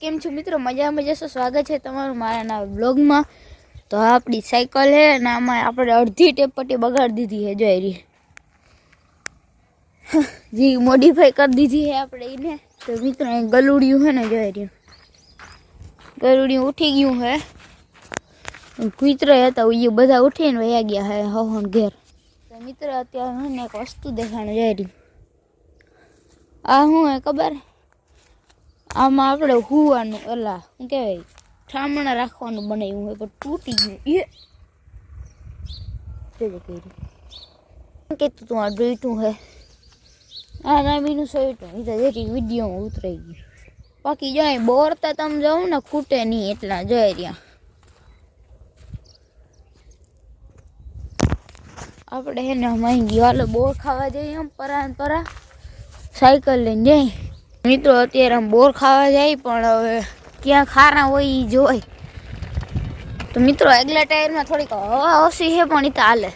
કેમ છો મિત્રો મજામાં મજાસો સ્વાગત છે તમારું મારા નાવ બ્લોગમાં તો આ આપડી સાયકલ હે ને આમે આપણે અડધી ટેપટી બગાડ દીધી છે જોઈ રી જી મોડિફાઈ કરી દીધી છે આપણે ઈને તો મિત્રો એ ગલુડિયું હે ને જોઈ રી ગરુડિયું ઊઠી ગયું હે કૂતરા હતા ઓયે બધા ઊઠીન વયા ગયા હે હવ હન ઘેર તો મિત્રો અત્યારે મને એક વસ્તુ દેખાડન જોઈ રી આ હું હે કબર આમાં આપણે હુવાનું અલા શું કહેવાય ઠામણા રાખવાનું બનાવ્યું હોય પણ તૂટી ગયું એ કહેતું તું આ ડોઈટું હે આ રામીનું સોઈટું એ તો જેથી વિડીયોમાં બાકી જાય બોરતા તમે જાઉં ને ખૂટે નહીં એટલા જઈ રહ્યા આપણે એને હમાઈ ગયો હાલો બોર ખાવા જઈએ એમ પરા પરા સાયકલ લઈને જઈએ મિત્રો અત્યારે આમ બોર ખાવા જાય પણ હવે શું ખાર હોય ઈ જોય તો મિત્રો એગલા ટાયર માં થોડીક હવા ઓસી છે પણ ઈ તાલે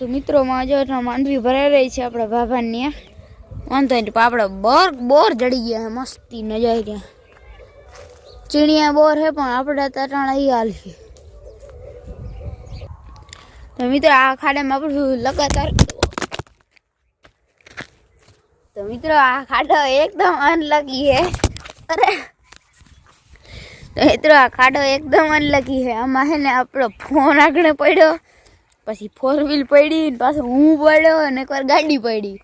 તો મિત્રો માં જો માંડવી ભરે રહી છે આપડા ભાભનિયા વાંટોઈ પાપડો બર બોર જડી ગયા મસ્તી નજાય રહ્યા ચીણીયા બોર છે પણ આપડા તાટાણી આલ છે તો મિત્રો આ ખાડા માં આપણે લਗਾતાર તો મિત્રો આ ખાડો એકદમ અનલગી હે અરે તો મિત્રો આ ખાડો એકદમ અનલગી હે આમાં હે ને આપણો ફોન આગળ પડ્યો પછી ફોર વ્હીલ પડી પાછો હું પડ્યો અને એકવાર ગાડી પડી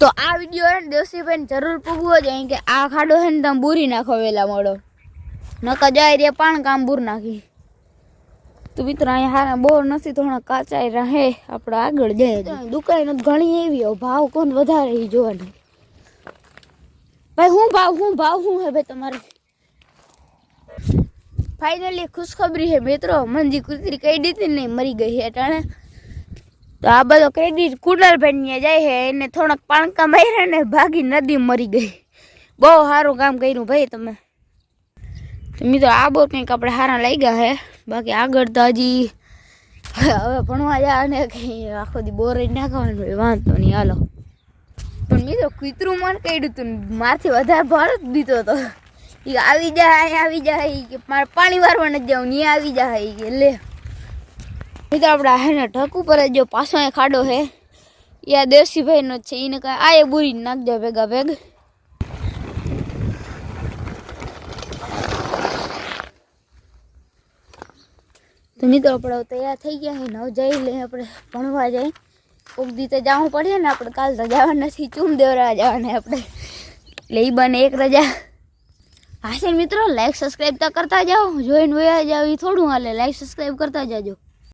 તો આ વિડીયો હે ને દેવસીભાઈને જરૂર પૂગવો જોઈએ કે આ ખાડો છે ને તમે બૂરી નાખો વહેલા મળો નકર જાય રે પણ કામ બૂર નાખી तो मित्रों हार बोर नहीं तो हम काचाई रहे अपने आग जाए दुकान घनी एवं भाव को भाई हूँ भाव हूँ भाव हूँ भाई फाइनली खुशखबरी है मित्रों मंजी जी कूतरी कैडी थी नहीं मरी गई है टाणे तो आ बो कैडी कूलर भेजिए जाए है थोड़ा पांका मैं भागी नदी मरी गई बहुत सारू काम करू भाई तमें तो मित्र आ बोर कहीं अपने हारा लाई गया है बाकी आग दाजी हम भणवा जाने कहीं आखो दी बोर ना खाने वो नहीं हलो मित्र कूतरू मन कड़ू तू मार भरत दीदो तो जाए जाऊ आ जाए ले मित्र अपना है पर जो पासो खाड़ो है या देवसी भाई ना ये आए बुरी नाक जाओ भेगा भेग તો મિત્રો આપણે તૈયાર થઈ ગયા છે નવ જઈ લઈએ આપણે ભણવા જઈ કોક દીતે તો જવું પડે ને આપણે કાલ તો જવા નથી ચૂમ દેવરાવા જવાને આપણે એટલે એ બને એક રજા હાશે મિત્રો લાઈક સબસ્ક્રાઈબ તો કરતા જાઓ જોઈન વયા જાવ એ થોડું હાલે લાઈક સબસ્ક્રાઈબ કરતા જાજો